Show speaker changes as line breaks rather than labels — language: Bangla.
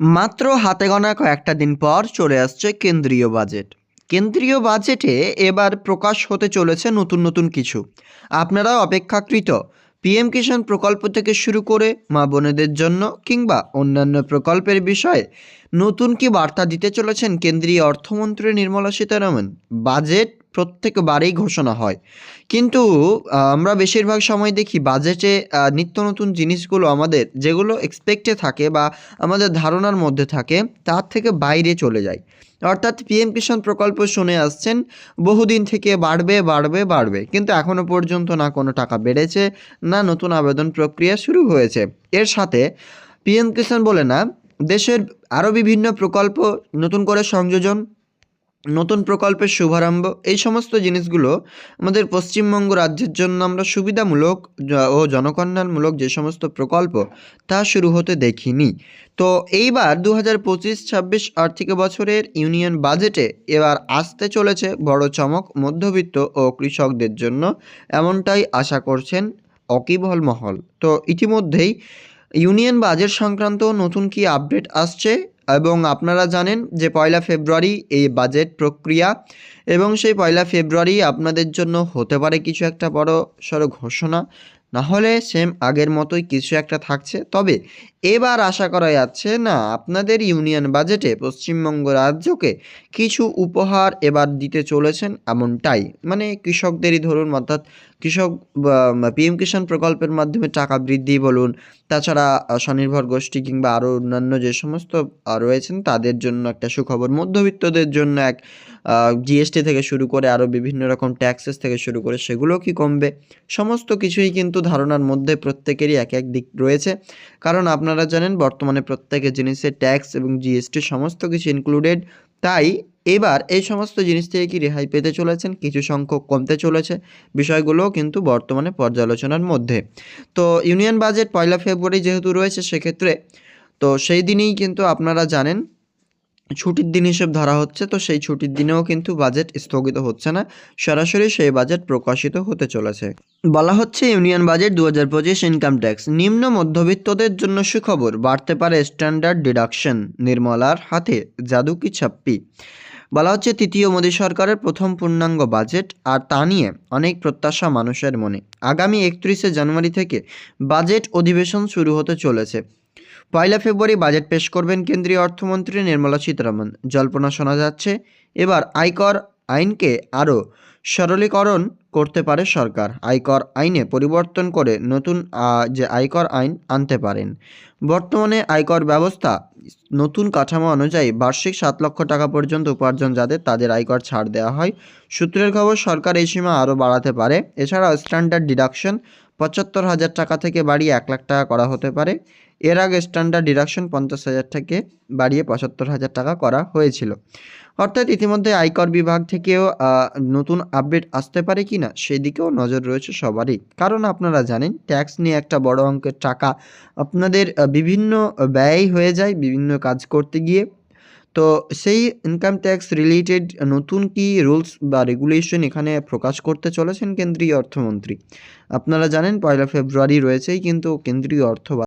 মাত্র হাতে গোনা কয়েকটা দিন পর চলে আসছে কেন্দ্রীয় বাজেট। কেন্দ্রীয় বাজেটে এবার প্রকাশ হতে চলেছে নতুন নতুন কিছু। আপনারা অপেক্ষাকৃত পিএম কিষাণ প্রকল্প থেকে শুরু করে মা বোনেদের জন্য কিংবা অন্যান্য প্রকল্পের বিষয়ে নতুন কি বার্তা দিতে চলেছেন কেন্দ্রীয় অর্থমন্ত্রী নির্মলা সীতারামন? বাজেট প্রত্যেকবারেই ঘোষণা হয়। কিন্তু আমরা বেশিরভাগ সময় দেখি বাজেটে নিত্য নতুন জিনিসগুলো আমাদের যেগুলো এক্সপেক্টে থাকে বা আমাদের ধারণার মধ্যে থাকে, তার থেকে বাইরে চলে যায়। অর্থাৎ পিএম কিষাণ প্রকল্প শুনে আসছেন, বহুদিন থেকে বাড়বে বাড়বে বাড়বে। কিন্তু এখনও পর্যন্ত না কোনো টাকা বেড়েছে, না নতুন আবেদন প্রক্রিয়া শুরু হয়েছে। এর সাথে পিএম কিষাণ বলে না, দেশের আরও বিভিন্ন প্রকল্প, নতুন করে সংযোজন নতুন প্রকল্পের শুভারম্ভ, এই সমস্ত জিনিসগুলো আমাদের পশ্চিমবঙ্গ রাজ্যের জন্য আমরা সুবিধামূলক ও জনকল্যাণমূলক যে সমস্ত প্রকল্প, তা শুরু হতে দেখিনি। তো এইবার দু হাজার পঁচিশ, ছাব্বিশ আর্থিক বছরের ইউনিয়ন বাজেটে এবার আসতে চলেছে বড় চমক মধ্যবিত্ত ও কৃষকদের জন্য, এমনটাই আশা করছেন অকিবহল মহল। তো ইতিমধ্যেই ইউনিয়ন বাজেট সংক্রান্ত নতুন কি আপডেট আসছে? এবং আপনারা জানেন যে পয়লা ফেব্রুয়ারি এই বাজেট প্রক্রিয়া এবং সেই পয়লা ফেব্রুয়ারি আপনাদের জন্য হতে পারে কিছু একটা বড় সড়ো ঘোষণা। না হলে সেম আগের মতোই কিছু একটা থাকছে। তবে এবার আশা করা যাচ্ছে, না, আপনাদের ইউনিয়ন বাজেটে পশ্চিমবঙ্গ রাজ্যকে কিছু উপহার এবার দিতে চলেছেন এমনটাই। মানে কৃষকদেরই ধরুন, অর্থাৎ কৃষক পিএম কিষাণ প্রকল্পের মাধ্যমে টাকা বৃদ্ধি বলুন, তাছাড়া স্বনির্ভর গোষ্ঠী কিংবা আরও অন্যান্য যে সমস্ত রয়েছেন, তাদের জন্য একটা সুখবর। মধ্যবিত্তদের জন্য এক জিএসটি থেকে শুরু করে আরও বিভিন্ন রকম ট্যাক্সেস থেকে শুরু করে সেগুলো কি কমবে? সমস্ত কিছুই কিন্তু ধারণার মধ্যে প্রত্যেকেরই এক এক দিক রয়েছে। কারণ আপনারা জানেন বর্তমানে প্রত্যেকের জিনিসে ট্যাক্স এবং জিএসটি সমস্ত কিছু ইনক্লুডেড তাই এবার এই সমস্ত জিনিস থেকে কি রেহাই পেতে চলেছেন? কিছু সংখ্যক কমতে চলেছে বিষয়গুলো কিন্তু বর্তমানে পর্যালোচনার মধ্যে। তো ইউনিয়ন বাজেট পয়লা ফেব্রুয়ারি যেহেতু রয়েছে সেক্ষেত্রে, তো সেই দিনেই কিন্তু আপনারা জানেন ছুটির দিন হিসেব ধরা হচ্ছে, তো সেই ছুটির দিনেও কিন্তু বাজেট স্থগিত হচ্ছে না। সরাসরি সেই বাজেট প্রকাশিত হতে চলেছে। বলা হচ্ছে, ইউনিয়ন বাজেট দু হাজার পঁচিশ ইনকাম ট্যাক্স, নিম্ন মধ্যবিত্তদের জন্য সুখবর, বাড়তে পারে স্ট্যান্ডার্ড ডিডাকশন, নির্মলার হাতে জাদু কি ছাপ্পি। বলা হচ্ছে, তৃতীয় মোদী সরকারের প্রথম পূর্ণাঙ্গ বাজেট, আর তা নিয়ে অনেক প্রত্যাশা মানুষের মনে। আগামী একত্রিশে জানুয়ারি থেকে বাজেট অধিবেশন শুরু হতে চলেছে। পয়লা ফেব্রুয়ারি বাজেট পেশ করবেন কেন্দ্রীয় অর্থমন্ত্রী নির্মলা সীতারামন। জল্পনা শোনা যাচ্ছে, এবার আয়কর আইনকে আরও সরলীকরণ করতে পারে সরকার। আয়কর আইনে পরিবর্তন করে নতুন যে আয়কর আইন আনতে পারেন। বর্তমানে আয়কর ব্যবস্থা নতুন কাঠামো অনুযায়ী বার্ষিক সাত লক্ষ টাকা পর্যন্ত উপার্জন যাদের তাদের আয়কর ছাড় দেওয়া হয়। সূত্রের খবর, সরকার এই সীমা আরও বাড়াতে পারে। এছাড়াও স্ট্যান্ডার্ড ডিডাকশন পঁচাত্তর হাজার টাকা থেকে বাড়িয়ে এক লাখ টাকা করা হতে পারে। এর আগে স্ট্যান্ডার্ড ডিডাকশন পঞ্চাশ হাজার থেকে বাড়িয়ে পঁচাত্তর হাজার টাকা করা হয়েছিল। অর্থাৎ ইতিমধ্যে আয়কর বিভাগ থেকেও নতুন আপডেট আসতে পারে কি না সেদিকেও নজর রয়েছে সবারই। কারণ আপনারা জানেন ট্যাক্স নিয়ে একটা বড় অঙ্কের টাকা আপনাদের বিভিন্ন ব্যয় হয়ে যায়, বিভিন্ন কাজ করতে গিয়ে। তো সেই ইনকাম ট্যাক্স রিলেটেড নতুন কি রুলস বা রেগুলেশন এখানে প্রকাশ করতে চলেছেন কেন্দ্রীয় অর্থমন্ত্রী? আপনারা জানেন, পয়লা ফেব্রুয়ারি রয়েছেই কিন্তু কেন্দ্রীয় অর্থ